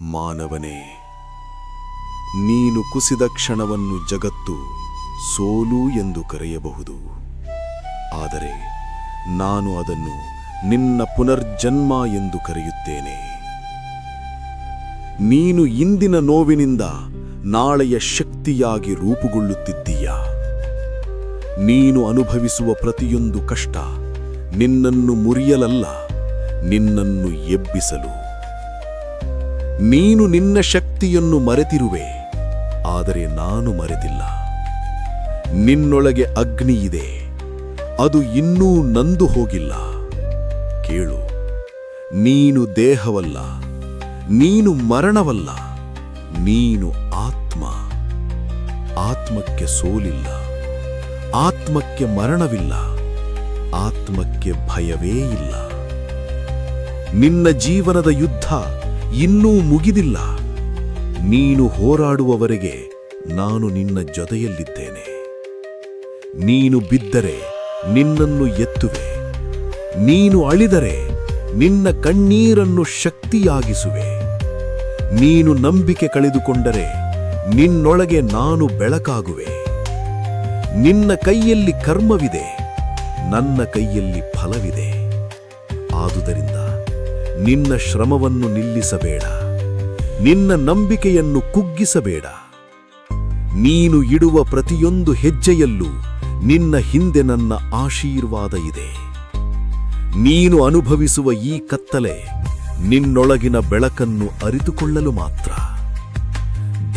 ಮಾನವನೇ, ನೀನು ಕುಸಿದ ಕ್ಷಣವನ್ನು ಜಗತ್ತು ಸೋಲು ಎಂದು ಕರೆಯಬಹುದು. ಆದರೆ ನಾನು ಅದನ್ನು ನಿನ್ನ ಪುನರ್ಜನ್ಮ ಎಂದು ಕರೆಯುತ್ತೇನೆ. ನೀನು ಇಂದಿನ ನೋವಿನಿಂದ ನಾಳೆಯ ಶಕ್ತಿಯಾಗಿ ರೂಪುಗೊಳ್ಳುತ್ತಿದ್ದೀಯ. ನೀನು ಅನುಭವಿಸುವ ಪ್ರತಿಯೊಂದು ಕಷ್ಟ ನಿನ್ನನ್ನು ಮುರಿಯಲಲ್ಲ, ನಿನ್ನನ್ನು ಎಬ್ಬಿಸಲು. ನೀನು ನಿನ್ನ ಶಕ್ತಿಯನ್ನು ಮರೆತಿರುವೆ, ಆದರೆ ನಾನು ಮರೆತಿಲ್ಲ. ನಿನ್ನೊಳಗೆ ಅಗ್ನಿ ಇದೆ, ಅದು ಇನ್ನೂ ನಂದು ಹೋಗಿಲ್ಲ. ಕೇಳು, ನೀನು ದೇಹವಲ್ಲ, ನೀನು ಮರಣವಲ್ಲ, ನೀನು ಆತ್ಮ. ಆತ್ಮಕ್ಕೆ ಸೋಲಿಲ್ಲ, ಆತ್ಮಕ್ಕೆ ಮರಣವಿಲ್ಲ, ಆತ್ಮಕ್ಕೆ ಭಯವೇ ಇಲ್ಲ. ನಿನ್ನ ಜೀವನದ ಯುದ್ಧ ಇನ್ನೂ ಮುಗಿದಿಲ್ಲ. ನೀನು ಹೋರಾಡುವವರೆಗೆ ನಾನು ನಿನ್ನ ಜೊತೆಯಲ್ಲಿದ್ದೇನೆ. ನೀನು ಬಿದ್ದರೆ ನಿನ್ನನ್ನು ಎತ್ತುವೆ. ನೀನು ಅಳಿದರೆ ನಿನ್ನ ಕಣ್ಣೀರನ್ನು ಶಕ್ತಿಯಾಗಿಸುವೆ. ನೀನು ನಂಬಿಕೆ ಕಳೆದುಕೊಂಡರೆ ನಿನ್ನೊಳಗೆ ನಾನು ಬೆಳಕಾಗುವೆ. ನಿನ್ನ ಕೈಯಲ್ಲಿ ಕರ್ಮವಿದೆ, ನನ್ನ ಕೈಯಲ್ಲಿ ಫಲವಿದೆ. ಆದುದರಿಂದ ನಿನ್ನ ಶ್ರಮವನ್ನು ನಿಲ್ಲಿಸಬೇಡ. ನಿನ್ನ ನಂಬಿಕೆಯನ್ನು ಕುಗ್ಗಿಸಬೇಡ. ನೀನು ಇಡುವ ಪ್ರತಿಯೊಂದು ಹೆಜ್ಜೆಯಲ್ಲೂ ನಿನ್ನ ಹಿಂದೆ ನನ್ನ ಆಶೀರ್ವಾದ ಇದೆ. ನೀನು ಅನುಭವಿಸುವ ಈ ಕತ್ತಲೆ ನಿನ್ನೊಳಗಿನ ಬೆಳಕನ್ನು ಅರಿತುಕೊಳ್ಳಲು ಮಾತ್ರ.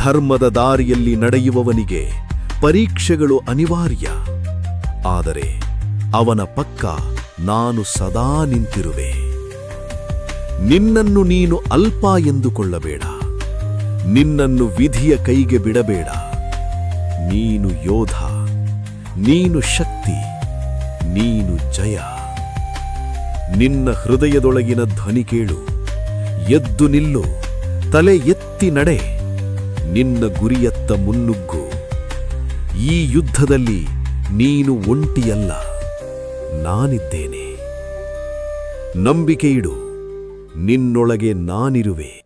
ಧರ್ಮದ ದಾರಿಯಲ್ಲಿ ನಡೆಯುವವನಿಗೆ ಪರೀಕ್ಷೆಗಳು ಅನಿವಾರ್ಯ. ಆದರೆ ಅವನ ಪಕ್ಕ ನಾನು ಸದಾ ನಿಂತಿರುವೆ. ನಿನ್ನನ್ನು ನೀನು ಅಲ್ಪ ಎಂದುಕೊಳ್ಳಬೇಡ. ನಿನ್ನನ್ನು ವಿಧಿಯ ಕೈಗೆ ಬಿಡಬೇಡ. ನೀನು ಯೋಧ, ನೀನು ಶಕ್ತಿ, ನೀನು ಜಯ. ನಿನ್ನ ಹೃದಯದೊಳಗಿನ ಧ್ವನಿ ಕೇಳು, ಎದ್ದು ನಿಲ್ಲು, ತಲೆ ಎತ್ತಿ ನಡೆ. ನಿನ್ನ ಗುರಿಯತ್ತ ಮುನ್ನುಗ್ಗು. ಈ ಯುದ್ಧದಲ್ಲಿ ನೀನು ಒಂಟಿಯಲ್ಲ, ನಾನಿದ್ದೇನೆ. ನಂಬಿಕೆಯಿಡು ನಿನ್ನೊಳಗೆ ನಾನಿರುವೆ.